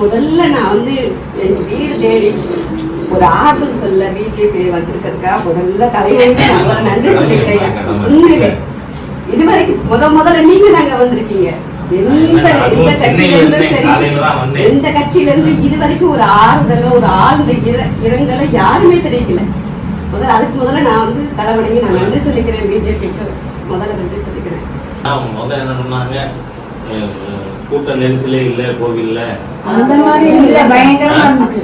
முதல்ல நான் வந்து என் வீடு தேடி ஒரு ஆறுதல் சொல்ல பிஜேபி வந்திருக்கிறதுக்கா முதல்ல தலைவருக்கு நான் நன்றி சொல்லிக்கிறேன் உண்மையிலே. இதுவரைக்கும் முத முதல்ல நீங்க நாங்க வந்திருக்கீங்க. எந்த எந்த கட்சியில இருந்து சரி எந்த கட்சியில இருந்து இது வரைக்கும் ஒரு ஆறுதலோ ஒரு ஆழ்ந்த இர இரங்கல யாருமே தெரிவிக்கல முதல்ல அதுக்கு முதல்ல நான் வந்து தலைவணிக்கு நான் நன்றி சொல்லிக்கிறேன் பிஜேபிக்கு முதல்ல நன்றி சொல்லிக்கிறேன். அவங்க முதல்ல என்ன பண்ணாங்க? கூட்ட நெரிசலே இல்ல கோவில்ல. அந்த மாதிரி இல்ல பயங்கரமா இருந்துச்சு.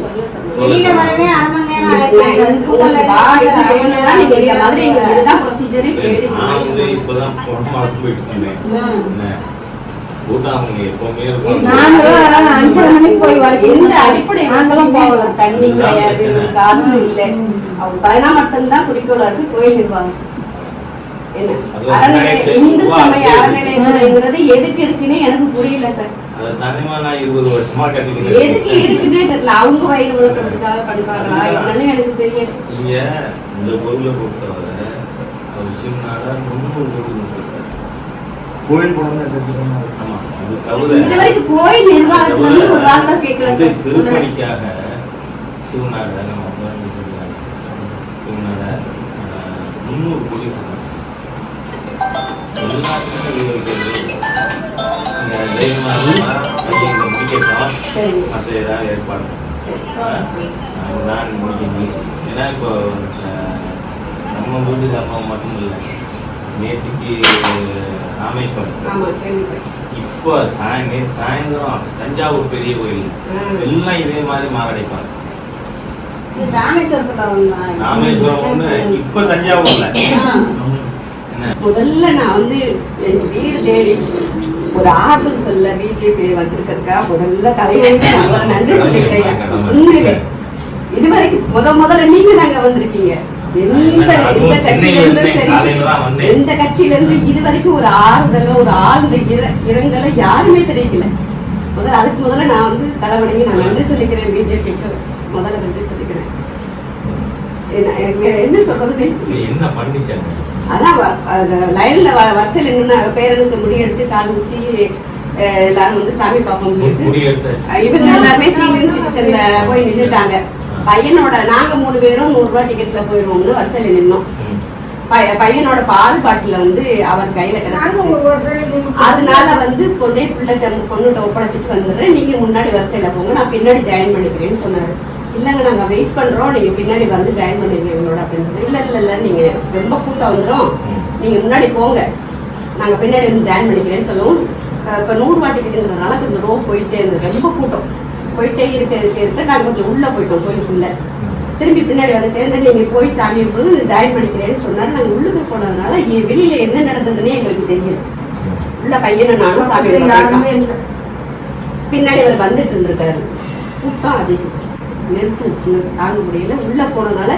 வெளியில வரவே அரை மணி நேரம் ஆயிடுச்சு. இப்பதான் போன மாசம் போயிட்டு இருப்பாங்க. நாங்களும் அஞ்சரை மணிக்கு போய் எந்த அடிப்படை நாங்களும் போகல. தண்ணி கிடையாது காற்று இல்ல. அவங்க பயணம் மட்டும்தான் குறிக்கோளா இருக்கு கோயில் நிர்வாகம். அறநிலை இந்து சமய எதுக்கு இருக்குன்னே எனக்கு புரியல சார். எதுக்கு இருக்குன்னே தெரியல. அவங்க வயிறு உழக்கிறதுக்காக பண்றாங்களா என்னன்னு எனக்கு தெரியல. இந்த பொறுத்தவரை முன்னூறு. கோயில். ஆமா அது தவிர இது வரைக்கும் கோயில் நிர்வாகத்துல இருந்து ஒரு வார்த்தை கேட்கல சார். திருப்பணிக்காக சிவநாட நம்ம கோயில் எல்லாத்துக்கும் இது வைக்கிறது. இங்க தைரியமா இருக்கலாம், முடிக்கட்டும், மற்ற ஏதாவது ஏற்பாடு நான் முடிக்கணும் ஏன்னா இப்போ நம்ம வீட்டு சம்பவம் மட்டும் இல்லை நேற்றுக்கு ராமேஸ்வரம் இப்போ சாய் நேற்று சாயந்தரம் தஞ்சாவூர் பெரிய கோயில். எல்லாம் இதே மாதிரி மாரடைப்பாங்க ராமேஸ்வரம் ஒண்ணு இப்ப தஞ்சாவூர்ல முதல்ல நான் வந்து என் வீடு தேடி ஒரு ஆறுதல் சொல்ல பிஜேபி வந்திருக்கிறதுக்கா முதல்ல தலைவருக்கு நான் நன்றி சொல்லிக்கிறேன். உண்மையிலே. இதுவரைக்கும் முத முதல்ல நீங்க நாங்க வந்திருக்கீங்க. எந்த எந்த கட்சியில இருந்து சரி. எந்த கட்சியில இருந்து இது வரைக்கும் ஒரு ஆறுதலோ ஒரு ஆழ்ந்த இர இரங்கல யாருமே தெரிவிக்கல முதல்ல அதுக்கு முதல்ல நான் வந்து தலைவணிக்கு நான் நன்றி சொல்லிக்கிறேன் பிஜேபிக்கு முதல்ல நன்றி சொல்லிக்கிறேன். என்ன- சொல்றதுன்னு இது என்ன பண்ணிச்சாங்க அது லைன்ல வ- வரிசையில நின்று பேரனுக்கு முடி எடுத்து காது அஹ், எல்லாரும் வந்து சாமி பார்ப்போம்னு சொல்லிட்டு இவங்க எல்லாருமே சீனியர் சிட்டிசன்ல போய் நின்றுட்டாங்க பையனோட நாங்க மூணு பேரும் நூறு ரூபாய் டிக்கெட்ல போயிருவோம்னு வரிசையில நின்னோம். பையனோட பால் பாட்டில வந்து அவர் கையில கிடைச்சிச்சு. அதனால வந்து கொண்டே பிள்ளை பொண்ணுகிட்ட ஒப்படைச்சிட்டு வந்துடுறேன். நீங்க முன்னாடி வரிசையில போங்க. நான் பின்னாடி ஜாயின் பண்ணிக்கிறேன்னு சொன்னாரு. இல்லைங்க நாங்கள் வெயிட் பண்ணுறோம் நீங்கள் பின்னாடி வந்து ஜாயின் பண்ணிடுங்க எங்களோட அப்படின்னு சொல்லி இல்லை இல்லை இல்லை நீங்கள் ரொம்ப கூட்டம் வந்துடும் நீங்கள் முன்னாடி போங்க. நாங்கள் பின்னாடி வந்து ஜாயின் பண்ணிக்கிறேன்னு சொல்லவும் இப்போ நூறு வாட்டி கிட்டங்கிறதுனால கொஞ்சம் ரோ போயிட்டே இருந்தது. ரொம்ப கூட்டம். போயிட்டே இருக்க இருக்க இருக்க நாங்கள் கொஞ்சம் உள்ளே போயிட்டோம் கோயிலுக்குள்ளே. திரும்பி பின்னாடி வந்து தேர்ந்து நீங்கள் போய் சாமி கும்பிட்டு ஜாயின் பண்ணிக்கிறேன்னு சொன்னார். நாங்கள் உள்ளுக்கு போனதுனால வெளியில் என்ன நடந்ததுன்னே எங்களுக்கு தெரியல. உள்ள பையனை நானும் சாமி யாருமே பின்னாடி அவர் வந்துட்டு இருந்திருக்காரு. கூட்டம் அதிகம். நெரிச்சல் தாங்க முடியல. உள்ள போனதுனால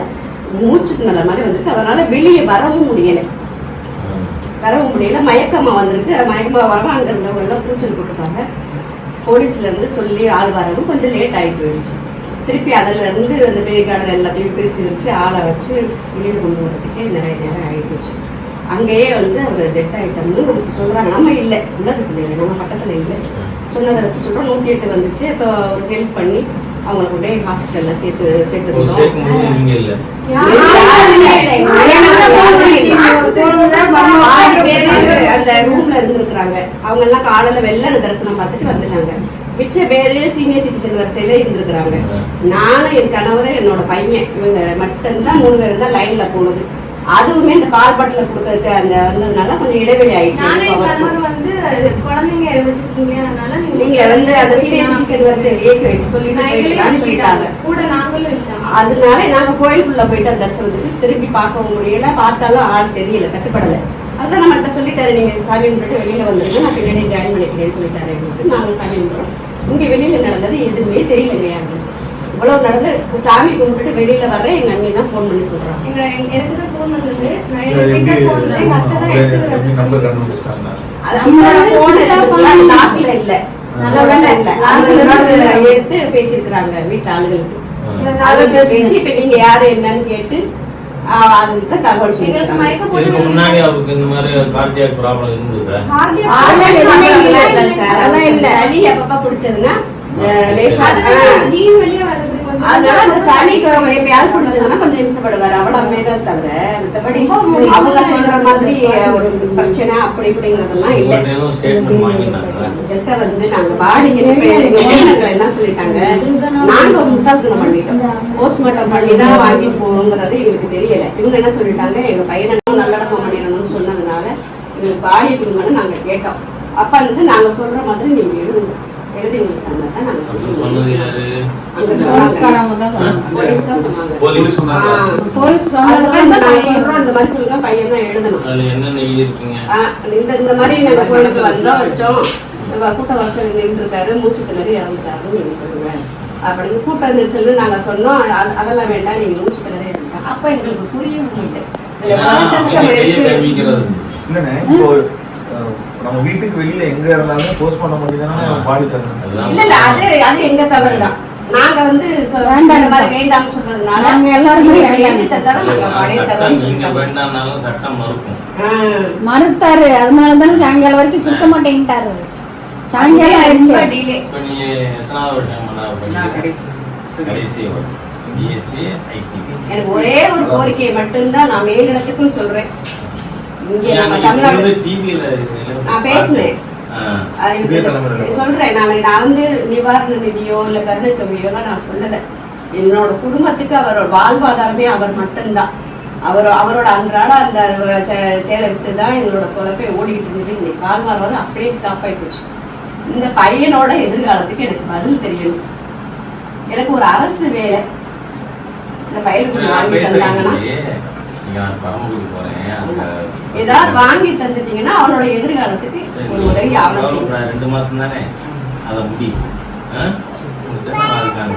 மூச்சுக்கு நல்ல மாதிரி வந்திருக்கு. அவரால வெளியே வரவும் முடியல. வரவும் முடியல. மயக்கமா வந்திருக்கு. மயக்கமா வரவும் அங்க இருந்தவங்க எல்லாம் கூச்சல் போட்டுருக்காங்க போலீஸ்ல இருந்து சொல்லி ஆள் வரவும் கொஞ்சம் லேட் ஆகி போயிடுச்சு. திருப்பி அதில் இருந்து அந்த பேரிகார்டில் எல்லாத்தையும் பிரித்து வச்சு ஆளை வச்சு வெளியில் கொண்டு வரதுக்கே நிறைய நேரம் ஆகி போச்சு. அங்கேயே வந்து அவர் டெட் ஆயிட்டோம்னு சொல்கிறாங்க நம்ம இல்லை. உள்ளது சொல்லல நம்ம பக்கத்தில் இல்லை. சொன்னதை வச்சு சொல்கிறோம் நூற்றி எட்டு வந்துச்சு. இப்போ ஒரு ஹெல்ப் பண்ணி அவங்களை கொண்டே ஹாஸ்பிட்டல்ல சேர்த்து தான் ஆறு பேரு அந்த ரூம்ல இருந்திருக்கிறாங்க. அவங்க எல்லாம் காலையில வெள்ளன தரிசனம் பார்த்துட்டு வந்துட்டாங்க. மிச்ச பேரு சீனியர் சிட்டிசன் வரிசையில இருந்திருக்கிறாங்க. நானும் என் கணவர் என்னோட பையன். இவங்க மட்டும்தான் மூணு பேர் தான் லைன்ல போனது. அதுவுமே இந்த பால் பாட்டில் கொடுக்கறதுக்கு அந்த வந்ததுனால கொஞ்சம் இடைவெளி ஆயிடுச்சு. வந்து குழந்தைங்க வச்சிருக்கீங்க அதனால நீங்க வந்து அந்த சீனியர் சிட்டிசன் வரிசையிலேயே சொல்லிட்டு நான் எங்களையும் போயிடலாம்னு சொல்லிட்டாங்க. கூட நாங்களும் இல்ல. அதனால நாங்க கோயிலுக்குள்ள போயிட்டு அந்த தரிசனத்துக்கு திரும்பி பார்க்கவும் முடியல. பார்த்தாலும் ஆள் தெரியல கட்டுப்படல. அதான் நம்மள்ட்ட சொல்லிட்டாரு நீங்க சாமி கும்பிட்டு வெளியில வந்துருங்க. நான் பின்னாடி ஜாயின் பண்ணிக்கிறேன்னு சொல்லிட்டாரு எங்களுக்கு. நாங்க சாமி கும்பிடுறோம். இங்க வெளியில நடந்தது எதுவுமே தெரியலங்க யாருக்கு இவ்வளவு நடந்து சாமி கும்பிட்டுட்டு வெளியில வர்ற எங்க அண்ணி தான் ஃபோன் பண்ணி சொல்றாங்க. எனக்கு தான் ஃபோன் வந்தது. லாக்ல இல்ல நல்ல வேலை இல்ல. எடுத்து பேசியிருக்கிறாங்க வீட்டு ஆளுகளுக்கு பேசி இப்ப நீங்க யாரு என்னன்னு கேட்டு முன்னாடி அவருக்கு இந்த மாதிரி கார்டியாக் ப்ராப்ளம் இருந்ததா? இல்ல. சளி அப்பப்ப பிடிச்சதுன்னா அதனால அந்த சளிக்கு எப்பயாவது பிடிச்சதுன்னா கொஞ்சம் இம்சப்படுவார். அவ்வளவுமே தான் தவிர மத்தபடி அவங்க சொல்ற மாதிரி ஒரு பிரச்சனை அப்படி இப்படிங்கிறதெல்லாம் இல்லை. வந்து நாங்க பாடிங்க என்ன சொல்லிட்டாங்க நாங்க முட்டாள்தனம் பண்ணிட்டோம். போஸ்ட்மார்ட்டம் பண்ணி தான் வாங்கி போகணுங்கிறது எங்களுக்கு தெரியல. இவங்க என்ன சொல்லிட்டாங்க? எங்க பையனை நல்லடக்கம் பண்ணிடணும்னு சொன்னதுனால எங்களுக்கு பாடி கொடுங்கன்னு நாங்க கேட்டோம். அப்ப வந்து நாங்க சொல்ற மாதிரி நீங்க எழுதுங்க. எழுதி கொடுத்தாங்க தான் நாங்க. போலீஸ் தான் சொன்னாங்க. போலீஸ் நாங்க சொல்றோம் இந்த மாதிரி சொல்லுங்க பையன் தான் எழுதணும். அதுல என்னென்ன இந்த இந்த மாதிரி நாங்க கோயிலுக்கு வந்தோம் வச்சோம். நம்ம கூட்ட மூச்சு திணறி இறந்துட்டாருன்னு நீங்க சொல்லுங்க. அப்படின்னு கூட்ட நெரிசல்னு நாங்க சொன்னோம். அது- அதெல்லாம் வேண்டாம். நீங்க மூச்சு திணறி இறந்துட்டாங்க அப்ப எங்களுக்கு புரியவும் இல்லை. இல்லைண்ணே இப்போ நம்ம வீட்டுக்கு வெளியில எங்க இருந்தாலும் போஸ்ட்மார்ட்டம் பண்ணி தானே பாடி தரணும். இல்ல இல்ல அது அது எங்க தவறு தான் நாங்க வந்து வேண்டாம். மாதிரி வேண்டாம்னு சொன்னதுனால நாங்க எல்லாருமே. எழுதி நாங்க சட்டம் மறுக்கும். மறுத்தாரு. அதனால தானே சாயங்காலம் வரைக்கும் கொடுக்க மாட்டேங்கிட்டாரு சாயங்காலம் ஆயிடுச்சு. ரொம்ப delay. இப்ப நீ எத்தனாவது வருஷம் பண்ணா கடைசி. எனக்கு ஒரே ஒரு கோரிக்கை மட்டும்தான் நான் மேலிடத்துக்கும் சொல்றேன். இங்க நம்ம தமிழ்நாடு பேசினேன். சொல்றேன். நான் நான் வந்து நிவாரண நிதியோ இல்ல கருணை நான் சொல்லல. என்னோட குடும்பத்துக்கு அவரோட வாழ்வாதாரமே அவர் மட்டும்தான். அவர் அவரோட அன்றாட அந்த சே- சேலை வித்து தான் எங்களோட குழப்பை ஓடிக்கிட்டு இருந்தது. இன்னைக்கு வாழ்வாதாரம் அப்படியே ஸ்டாப் ஆகி போச்சு. இந்த பையனோட எதிர்காலத்துக்கு எனக்கு பதில் தெரியணும். எனக்கு ஒரு அரசு வேலை. இந்த பையனுக்கு வாங்கி தந்தாங்கன்னா நான் பரம்பூருக்கு போறேன். ஏதாவது வாங்கி தந்துட்டீங்கன்னா அவனோட எதிர்காலத்துக்கு ரெண்டு மாசம் தானே அதை முடியும் அதுக்கான